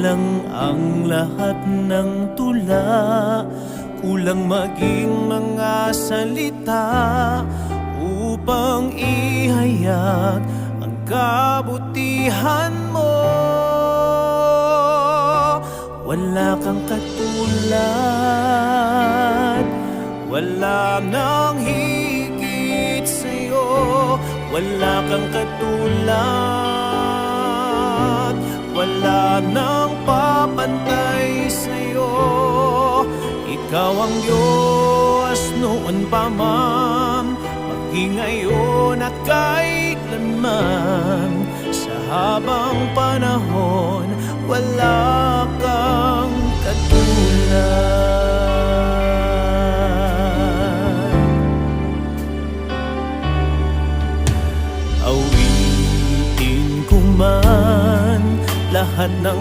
Kulang ang lahat ng tula. Kulang maging mga salita Upang ihayag ang kabutihan mo. Wala kang katulad. Wala nang higit sa'yo. Wala kang katulad nang papantay sa'yo Ikaw ang Diyos noon pa man. Maging ngayon at kailanman Sa habang panahon Wala lahat ng